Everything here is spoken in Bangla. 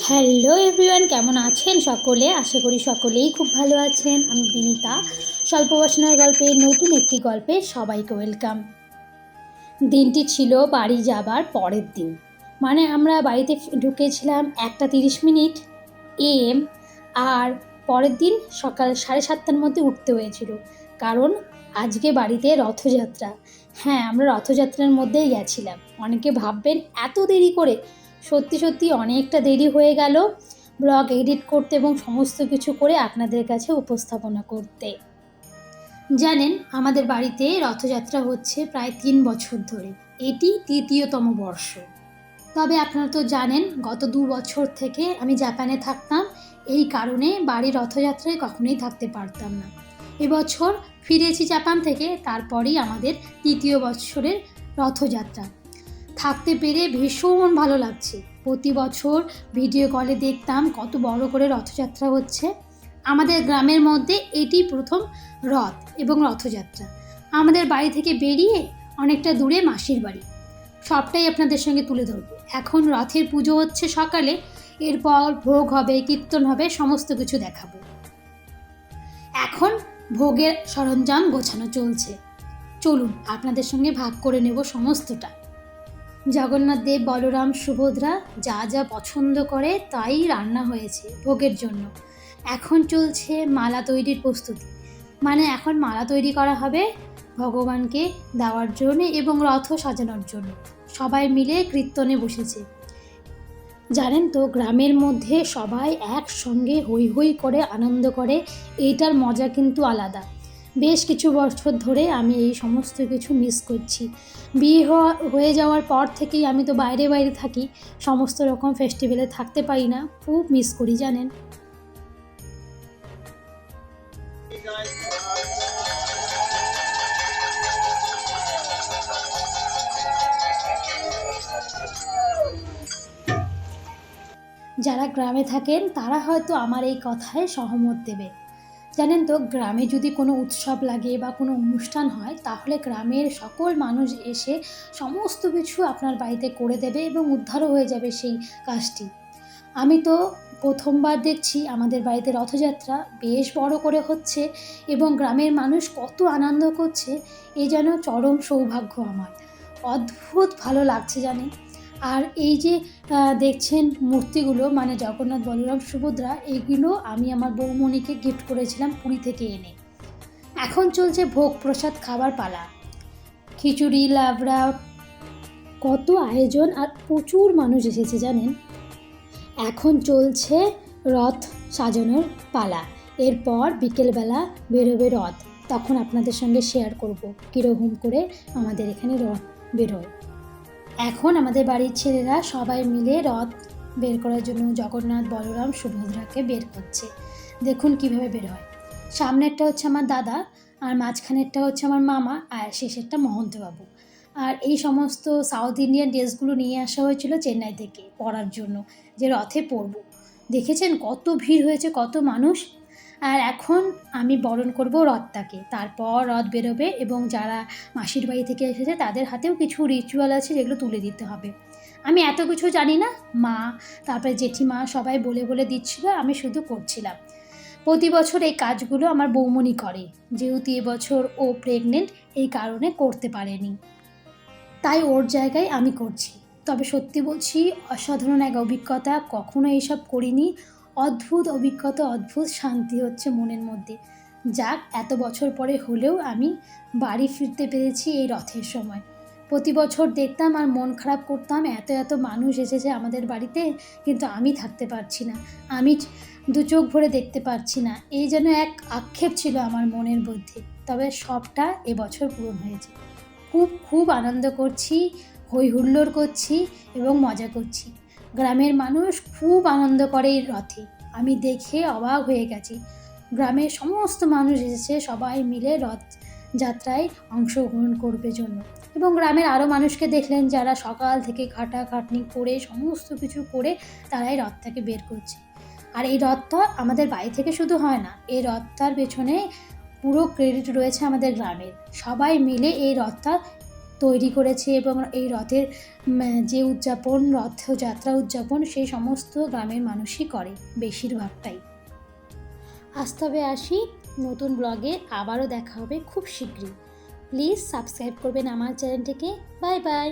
হ্যালো এভরিওয়ান কেমন আছেন সকলে? আশা করি সকলেই খুব ভালো আছেন। আমি বিনিতা। স্বল্প বাসনার গল্পের নতুন একটি গল্পে সবাইকে ওয়েলকাম দিনটি ছিল বাড়ি যাবার পরের দিন। মানে আমরা বাড়িতে ঢুকেছিলাম একটা তিরিশ মিনিট এম আর পরের দিন সকাল সাড়ে সাতটার মধ্যে উঠতে হয়েছিল। কারণ আজকে বাড়িতে রথযাত্রা। হ্যাঁ আমরা রথযাত্রার মধ্যেই গেছিলাম। অনেকে ভাববেন, এত দেরি করে? সত্যি সত্যি অনেকটা দেরি হয়ে গেল ব্লগ এডিট করতে এবং সমস্ত কিছু করে আপনাদের কাছে উপস্থাপনা করতে। জানেন, আমাদের বাড়িতে রথযাত্রা হচ্ছে প্রায় তিন বছর ধরে। এটি তৃতীয়তম বর্ষ। তবে আপনারা তো জানেন, গত দু বছর থেকে আমি জাপানে থাকতাম। এই কারণে বাড়ির রথযাত্রায় কখনোই থাকতে পারতাম না। এবছর ফিরেছি জাপান থেকে, তারপরেই আমাদের তৃতীয় বছরের রথযাত্রা। থাকতে পেরে ভীষণ ভালো লাগছে। প্রতি বছর ভিডিও কলে দেখতাম কত বড় করে রথযাত্রা হচ্ছে। আমাদের গ্রামের মধ্যে এটি প্রথম রথ এবং রথযাত্রা। আমাদের বাড়ি থেকে বেরিয়ে অনেকটা দূরে মাসির বাড়ি। সবটাই আপনাদের সঙ্গে তুলে ধরবো। এখন রথের পুজো হচ্ছে সকালে। এরপর ভোগ হবে, কীর্তন হবে, সমস্ত কিছু দেখাবো। এখন ভোগের সরঞ্জাম গোছানো চলছে। চলুন, আপনাদের সঙ্গে ভাগ করে নেব সমস্তটা। জগন্নাথ দেব, বলরাম, সুভদ্রা যা যা পছন্দ করে তাই রান্না হয়েছে ভোগের জন্য। এখন চলছে মালা তৈরির প্রস্তুতি। মানে এখন মালা তৈরি করা হবে ভগবানকে দেওয়ার জন্য এবং রথ সাজানোর জন্য। সবাই মিলে কীর্তনে বসেছে। জানেন তো, গ্রামের মধ্যে সবাই একসঙ্গে হই হই করে আনন্দ করে, এইটার মজা কিন্তু আলাদা। বেশ কিছু বছর ধরে আমি এই সমস্ত কিছু মিস করছি। বিয়ে হওয়া, হয়ে যাওয়ার পর থেকেই আমি তো বাইরে বাইরে থাকি, সমস্ত রকম ফেস্টিভ্যালে থাকতে পারি না, খুব মিস করি, জানেন। যারা গ্রামে থাকেন, তারা হয়তো আমার এই কথায় সহমত দেবে। জানেন তো, গ্রামে যদি কোনো উৎসব লাগে বা কোনো অনুষ্ঠান হয়, তাহলে গ্রামের সকল মানুষ এসে সমস্ত কিছু আপনার বাড়িতে করে দেবে এবং উদ্ধারও হয়ে যাবে সেই কাজটি। আমি তো প্রথমবার দেখছি আমাদের বাড়িতে রথযাত্রা বেশ বড় করে হচ্ছে এবং গ্রামের মানুষ কত আনন্দ করছে, এ যেন চরম সৌভাগ্য আমার। অদ্ভুত ভালো লাগছে জানেন। আর এই যে দেখছেন মূর্তিগুলো মানে জগন্নাথ, বলরাম, সুভদ্রা এইগুলো আমি আমার বৌমণিকে গিফট করেছিলাম পুরী থেকে এনে। এখন চলছে ভোগ প্রসাদ খাবার পালা। খিচুড়ি, লাবড়া, কত আয়োজন আর প্রচুর মানুষ এসেছে, জানেন? এখন চলছে রথ সাজানোর পালা। এরপর বিকেলবেলা বেরোবে রথ। তখন আপনাদের সঙ্গে শেয়ার করব কীরকম করে আমাদের এখানে রথ বেরোয়। এখন আমাদের বাড়ির ছেলেরা সবাই মিলে রথ বের করার জন্য জগন্নাথ, বলরাম, সুভদ্রাকে বের করছে। দেখুন কীভাবে বের হয়। সামনেরটা হচ্ছে আমার দাদা আর মাঝখানেরটা হচ্ছে আমার মামা আর শেষেরটা মহন্তবাবু। আর এই সমস্ত সাউথ ইন্ডিয়ান ড্রেসগুলো নিয়ে আসা হয়েছিল চেন্নাই থেকে পরার জন্য, যে রথে পরবো। দেখেছেন কত ভিড় হয়েছে, কত মানুষ? আর এখন আমি বরণ করব রথটাকে তারপর রথ বেরোবে এবং যারা মাসির বাড়ি থেকে এসেছে তাদের হাতেও কিছু রিচুয়াল আছে যেগুলো তুলে দিতে হবে। আমি এত কিছু জানি না, মা, তারপরে জেঠিমা সবাই বলে বলে দিচ্ছিল, আমি শুধু করছিলাম। প্রতি বছর এই কাজগুলো আমার বৌমনি করে, যেহেতু এবছর ও প্রেগনেন্ট এই কারণে করতে পারেনি। তাই ওর জায়গায় আমি করছি। তবে সত্যি বলছি, অসাধারণ এক অভিজ্ঞতা, কখনো এইসব করিনি। অদ্ভুত অভিজ্ঞতা, অদ্ভুত শান্তি হচ্ছে মনের মধ্যে। যাক, এত বছর পরে হলেও আমি বাড়ি ফিরতে পেরেছি এই রথের সময়। প্রতি বছর দেখতাম আর মন খারাপ করতাম, এত এত মানুষ এসেছে আমাদের বাড়িতে, কিন্তু আমি থাকতে পারছি না। আমি দু চোখ ভরে দেখতে পারছি না। এই যেন এক আক্ষেপ ছিল আমার মনের মধ্যে। তবে সবটা এবছর পূরণ হয়েছে। খুব খুব আনন্দ করছি হই হুল্লোড় করছি এবং মজা করছি। গ্রামের মানুষ খুব আনন্দ করে এই রথে। আমি দেখে অবাক হয়ে গেছি। গ্রামের সমস্ত মানুষ এসেছে, সবাই মিলে রথ যাত্রায় অংশগ্রহণ করবে জন্য। এবং গ্রামের আরও মানুষকে দেখলেন যারা সকাল থেকে খাটাখাটনি করে, সমস্ত কিছু করে তারাই রথটাকে বের করছে। আর এই রথটা আমাদের বাড়ি থেকে শুধু হয় না, এই রথটার পেছনে পুরো ক্রেডিট রয়েছে আমাদের গ্রামের। সবাই মিলে এই রথটা তৈরি করেছে এবং এই রথের যে উদযাপন রথযাত্রা উদযাপন সেই সমস্ত গ্রামের মানুষই করে, বেশিরভাগটাই। আজ তবে আসি, নতুন ব্লগে আবারও দেখা হবে খুব শীঘ্রই। প্লিজ সাবস্ক্রাইব করবেন আমার চ্যানেলটিকে। Bye bye.